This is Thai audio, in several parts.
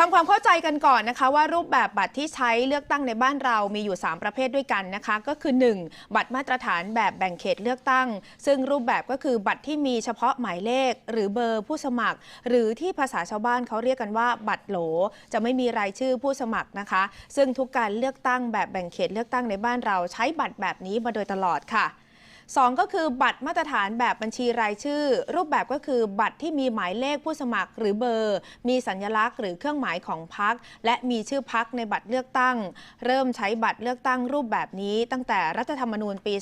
ทำความเข้าใจกันก่อนนะคะว่ารูปแบบบัตรที่ใช้เลือกตั้งในบ้านเรามีอยู่ 3 ประเภทด้วยกันนะคะ ก็คือ 1. บัตรมาตรฐานแบบแบ่งเขตเลือกตั้ง ซึ่งรูปแบบก็คือบัตรที่มีเฉพาะหมายเลข หรือเบอร์ผู้สมัคร หรือที่ภาษาชาวบ้านเขาเรียกกันว่า บัตรโหล จะไม่มีรายชื่อผู้สมัครนะคะ ซึ่งทุกการเลือกตั้งแบบแบ่งเขตเลือกตั้งในบ้านเราใช้บัตรแบบนี้มาโดยตลอดค่ะ สองก็คือบัตรมาตรฐานแบบบัญชีรายชื่อ รูปแบบก็คือบัตรที่มีหมายเลขผู้สมัครหรือเบอร์ มีสัญลักษณ์หรือเครื่องหมายของพรรคและมีชื่อพรรคในบัตรเลือกตั้ง เริ่มใช้บัตรเลือกตั้งรูปแบบนี้ ตั้งแต่รัฐธรรมนูญปี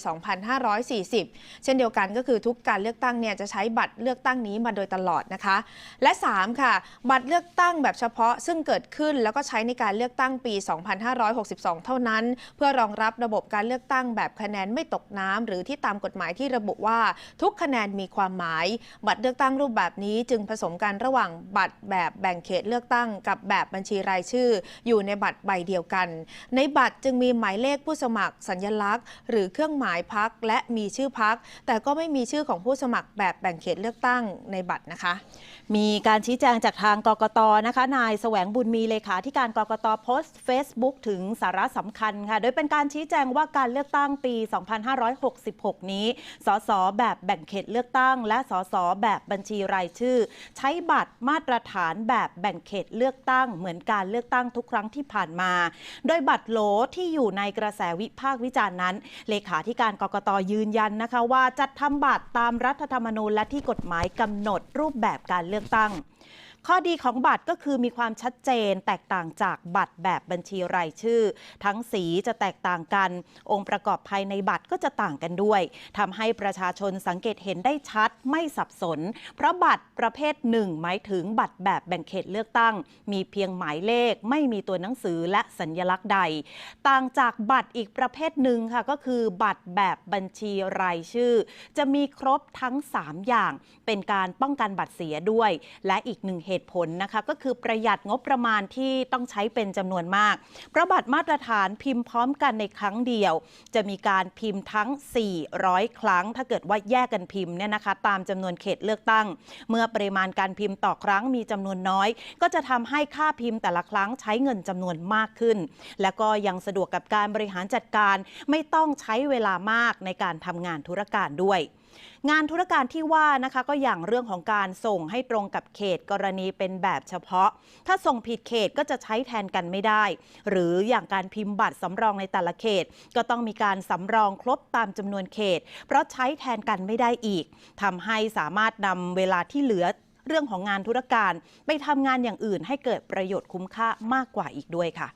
2540 เช่นเดียวกันก็คือทุกการเลือกตั้งเนี่ยจะใช้บัตรเลือกตั้งนี้มาโดยตลอดนะคะ และ 3 ค่ะ บัตรเลือกตั้งแบบเฉพาะซึ่งเกิดขึ้นแล้วก็ใช้ในการเลือกตั้งปี 2562 เท่านั้น เพื่อรองรับระบบการเลือกตั้งแบบคะแนนไม่ตกน้ำหรือที่ตามกฎหมายที่ระบุว่า ทุกคะแนนมีความหมาย บัตรเลือกตั้งรูปแบบนี้จึงผสมกันระหว่างบัตรแบบแบ่งเขตเลือกตั้ง กับแบบบัญชีรายชื่อ อยู่ในบัตรใบเดียวกัน ในบัตรจึงมีหมายเลขผู้สมัคร สัญลักษณ์ หรือเครื่องหมายพักและมีชื่อพัก แต่ก็ไม่มีชื่อของผู้สมัครแบบแบ่งเขตเลือกตั้งในบัตรนะคะ มีการชี้แจงจากทางกกตนะคะ นายแสวงบุญมีเลขาธิการกกตโพสต์ Facebook ถึงสาระสำคัญค่ะ โดยเป็นการชี้แจงว่าการเลือกตั้งปี 2566นี้สสแบบแบ่งเขตเลือกตั้ง และสสแบบบัญชีรายชื่อ ใช้บัตรมาตรฐานแบบแบ่งเขตเลือกตั้ง เหมือนการเลือกตั้งทุกครั้งที่ผ่านมา โดยบัตรโหลที่อยู่ในกระแสวิพากษ์วิจารณ์นั้น เลขาธิการกกตยืนยันนะคะว่าจัดทำบัตรตามรัฐธรรมนูญและที่กฎหมายกำหนดรูปแบบการเลือกตั้ง ข้อดีของบัตรก็คือมีความชัดเจนแตกต่างจากบัตรแบบบัญชีรายชื่อ ทั้งสีจะแตกต่างกัน องค์ประกอบภายในบัตรก็จะต่างกันด้วยทำให้ประชาชนสังเกตเห็นได้ชัดไม่สับสน เพราะบัตรประเภทหนึ่งหมายถึงบัตรแบบแบ่งเขตเลือกตั้ง มีเพียงหมายเลข ไม่มีตัวหนังสือและสัญญลักษณ์ใด ต่างจากบัตรอีกประเภทหนึ่งค่ะก็คือบัตรแบบบัญชีรายชื่อ จะมีครบทั้ง 3 อย่าง เป็นการป้องกันบัตรเสียด้วย และอีกหนึ่งเหตตุผลนะคะก็คือประหยัดงบประมาณที่ต้องใช้เป็นจำนวนมาก เพราะบัตรมาตรฐานพิมพ์พร้อมกันในครั้งเดียว จะมีการพิมพ์ทั้ง 400 ครั้ง ถ้าเกิดว่าแยกกันพิมพ์เนี่ยนะคะตามจำนวนเขตเลือกตั้ง เมื่อปริมาณการพิมพ์ต่อครั้งมีจำนวนน้อย ก็จะทำให้ค่าพิมพ์แต่ละครั้งใช้เงินจำนวนมากขึ้น และก็ยังสะดวกกับการบริหารจัดการ ไม่ต้องใช้เวลามากในการทำงานธุรการด้วย งานธุรการที่ว่านะคะก็อย่างเรื่องของการส่งให้ตรงกับเขตกรณีเป็นแบบเฉพาะ ถ้าส่งผิดเขตก็จะใช้แทนกันไม่ได้ หรืออย่างการพิมพ์บัตรสำรองในแต่ละเขต ก็ต้องมีการสำรองครบตามจำนวนเขต เพราะใช้แทนกันไม่ได้อีกทำให้สามารถนำเวลาที่เหลือเรื่องของงานธุรการ ไปทำงานอย่างอื่นให้เกิดประโยชน์คุ้มค่ามากกว่าอีกด้วยค่ะ